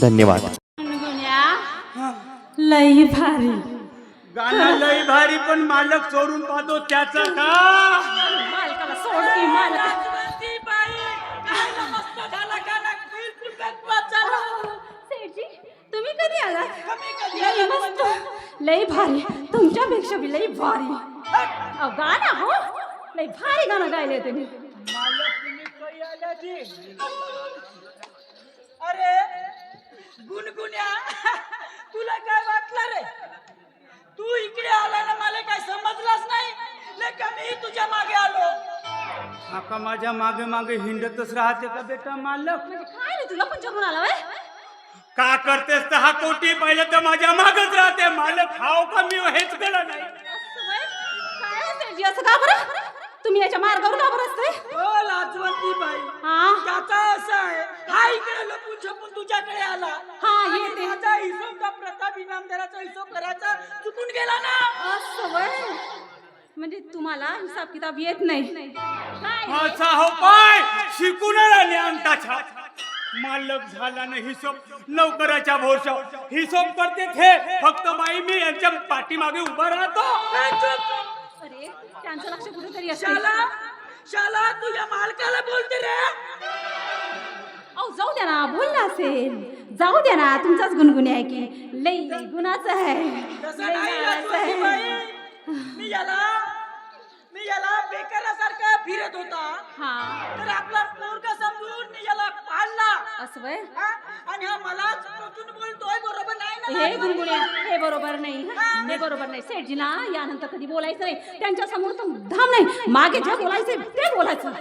धन्यवाद. लई भारी. गाणं लई भारी पण मालक चोरून पाहतो त्याचा का? मालकाला सोड की मालक. सेठजी तुम्ही कधी आलात? लई मस्त. लई भारी. तुमच्यापेक्षा बी लई भारी. अहो, गाणं हो. लई भारी गाणं गायले तुम्ही. मालक तुम्ही काही आल्या जी? अरे गुणगुण्या. तुला काय वाटलं रे? तू इकडे आला ना मला काय समजलाच नाही? लेका मी तुझ्या मागे आलो. काका माझ्या मागे मागे हिंडतच राहते का बेटा मालक? म्हणजे काय रे तुला पण जगून आला वय का करतेस तर हा कोटी पाहिलं तर माझ्या मागच राहते मालक. हाव का मी हेच केलं नाही असं वय? काय असं का बरं? तुम्ही याच्या मार्गावर का बरं असते हो लाजवंती बाई. हा? त्याचा असं आहे. हा इकडे लपून छपून तुझ्याकडे आला. हा आणि येते. माझा हिशोब का प्रताप इनामदाराचा हिशोब करायचा चुकून गेला ना. असं वय? म्हणजे तुम्हाला हिसाब किताब येत नाही. काय? असा हो पाय. शिकून आला अंताचा मालक झाला ना हिशोब. नोकराच्या भोरशा हिशोब करते थे. फक्त बाई मी यांच्या पाठीमागे उभा राहतो. त्यांचं लक्ष कुठेतरी शाला शाला तुझ्या मालकाला बोलते रे. अहो जाऊ द्या ना बोलला असेल. जाऊ द्या ना तुमचाच गुणगुणी आहे की. लई गुणाचं आहे. तसं लई नाही आहे. बाई मी याला मी याला बेकारासारखा फिरत होता. हा. तर आपला पोरगा समजून मी याला पाळला. असं वय? हा? हा मलाच टोचून बोलतोय बरोबर नाही ना हे माझं? गुणगुण्या? हे बरोबर नाही हे बरोबर नाही. सेठजीला यानंतर कधी बोलायचं नाही. त्यांच्यासमोर तर धाम नाही. मागे जे बोलायचं ते बोलायचं.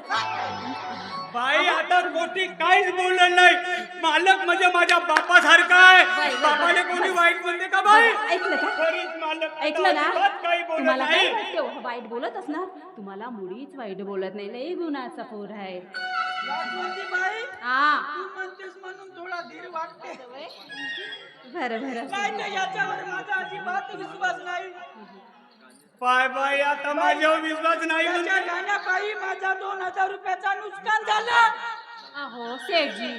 बाई आता कोटी काहीच बोललं नाही. मालक म्हणजे माझ्या बापासारखा आहे. बाई, बाई, बापाने. कोणी वाईट म्हणते का बाई? ऐकलं का? खरीच मालक ऐकलं ना अजिबात काही बोलत तुम्हाला काय नाही. वाटतं? हो, वाईट बोलत असणार? तुम्हाला मुळीच वाईट बोलत नाही. लई गुणाचा पोर आहे. हा. तू म्हणतेस म्हणून थोडा धीर वाटते. बरं बरं. नाही नाही याच्यावर माझा अजिबात विश्वास नाही. पाय बाई आता माझ्यावर विश्वास नाही म्हणजे गाण्यापायी माझा दोन हजार रुपयाचा नुकसान झालं. अहो सेठजी.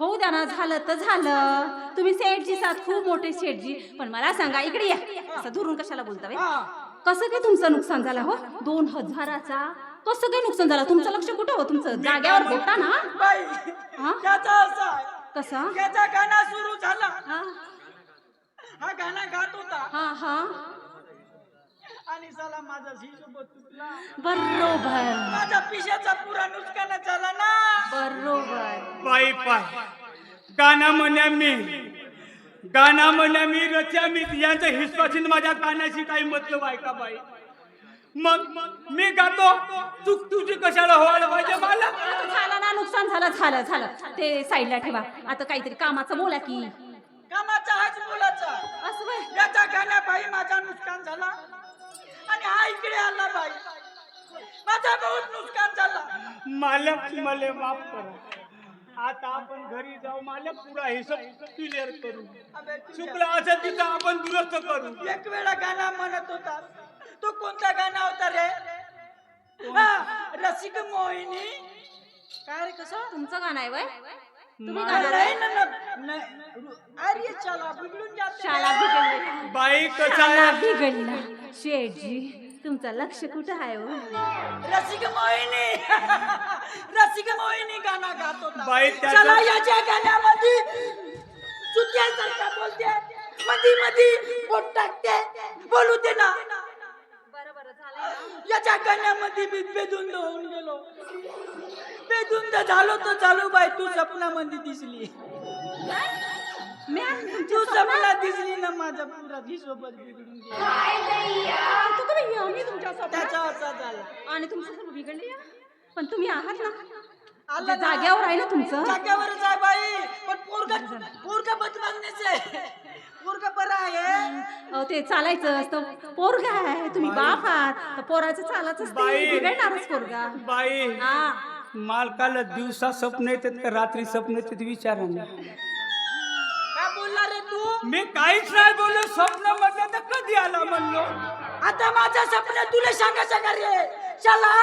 होऊ द्या ना झालं तर झालं. तुम्ही सेठजी साथ खूप मोठे सेठजी. पण मला सांगा इकडे या. असं धरून कशाला बोलता बे? कसं काय तुमचं नुकसान झालं हो? दोन हजाराचा कसं काय नुकसान झालं. तुमचं लक्ष कुठं हो? तुमचं जाग्यावर होता ना? बाई हा? त्याचा असा आहे. कसं त्याचा गाणं सुरू झाला. हा? हा गाणं गात होता. हा हा? आणि साला माझा हिशोब तुटला बरोबर. माझ्या पिशाचा पुरा नुकसान झाला ना. बरोबर. पायी पाय. गाणं म्हणा मी. गाणं म्हणा मी रच्या मी. यांचा हिस्पासून माझ्या कानाशी काही मतलब आहे का बाई? मग मी गातो चूक तुझी कशाला व्हायला पाहिजे मला? झालं ना नुकसान झालं झालं झालं. ते साईडला ठेवा. आता काहीतरी कामाचं बोला की? कामाचा हाच बोलाचा असं वय याचा गाण्यापायी माझा नुकसान झाला. आणि हा इकडे आला बाई. माझा बहुत नुकसान झाला. मालक मला माफ करा. आता आपण घरी जाऊ मालक पुरा हिशोब क्लिअर करू. चुकला असं तिथं आपण दुरुस्त करू. एक वेळा गाणं म्हणत होता. तो कोणता गाणं होता रे? हा, रसिक मोहिनी. काय रे कसं? तुमचं गाणं आहे वय? तुम्ही नाही, गाणं नाही, नाही, नाही. अरे चला बिघडून जाते. शाळा बिघडली. बाई शाळा बिघडला. शेठजी तुमचं लक्ष कुठं आहे हो? रसिक मोहिनी. रसिक मोहिनी गाणं गात होता. बाई चला याच्या गाण्यामध्ये चुक्यासारखा बोलते. मधी मधी पोट टाकते. बोलू दे ना. याच्या गाण्यामध्ये मी बेधुंद होऊन गेलो. बेधुंद झालो तर चालू बाई तू सपनामध्ये दिसली. मी तू सपना दिसली ना माझा पुरा हिशोबच बिघडून गेला. तू कधी तुमच्या? त्याचा असा झाला. आणि तुमचं सर्व बिघडले? पण तुम्ही आहात ना. जाग्यावर आहे ना तुमचं. जाग्यावरच आहे बाई. पण पोरगा पोरगा बदमागणीच आहे. पोरगा बरं आहे. ते चालायचं असतं. पोरगा आहे. तुम्ही बाप आहात. तर पोराचं चालायचं बाई. बिघडणारच पोरगा. बाई. हा. मालकाला दिवसा स्वप्न येतात का? रात्री स्वप्न येतात विचार काय बोलला रे तू? मी काहीच नाही बोललो. स्वप्न म्हटलं तर कधी आला म्हणलो? आता माझं स्वप्न तुला सांगायचं का रे? चला.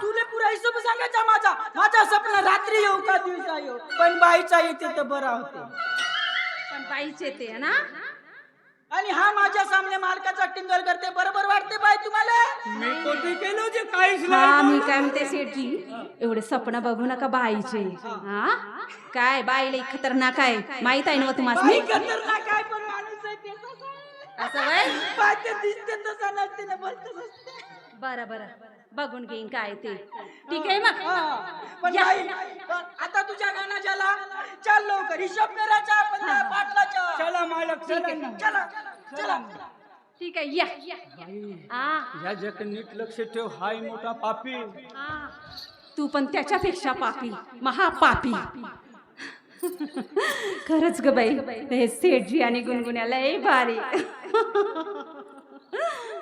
तुला पुरा हिशोब सांगायचा माझा. माझा स्वप्न रात्री येऊ का दिवसा येऊ पण बाईचा येते तर बरा होते. पण बाईचे ते ना? आणि हा माझ्या सामने मालकाचा टिंगल करते बरोबर वाटते बाई तुम्हाला? मी कोणते केलं जे काहीच हा नाही? मी काय म्हणते सेठजी एवढे स्वप्न बघू नका बाईचे. हा? काय बाईला एक खतरनाक आहे. माहीत आहे ना हो तुम्हाला? बाई खतरनाक काय पण माणूस आहे ते तसा. असं वय? बाई ते दिसते तसा नसते ना असते बरं बरं. बघून घेईन काय ते. ठीक आहे मग? हा. पण या. पण आता तुझ्या गाणं झाला चाल लवकर. हिशोब करायचा आपण त्या पाटलाच्या. चला मालक चला ना. चला चला. ठीक आहे या. हा या जग नीट लक्ष ठेव हाय मोठा पापी. हा. तू पण त्याच्यापेक्षा पापी महापापी. खरंच ग बाई हे सेठजी आणि गुणगुण्याला लय भारी.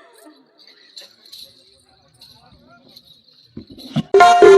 Bye.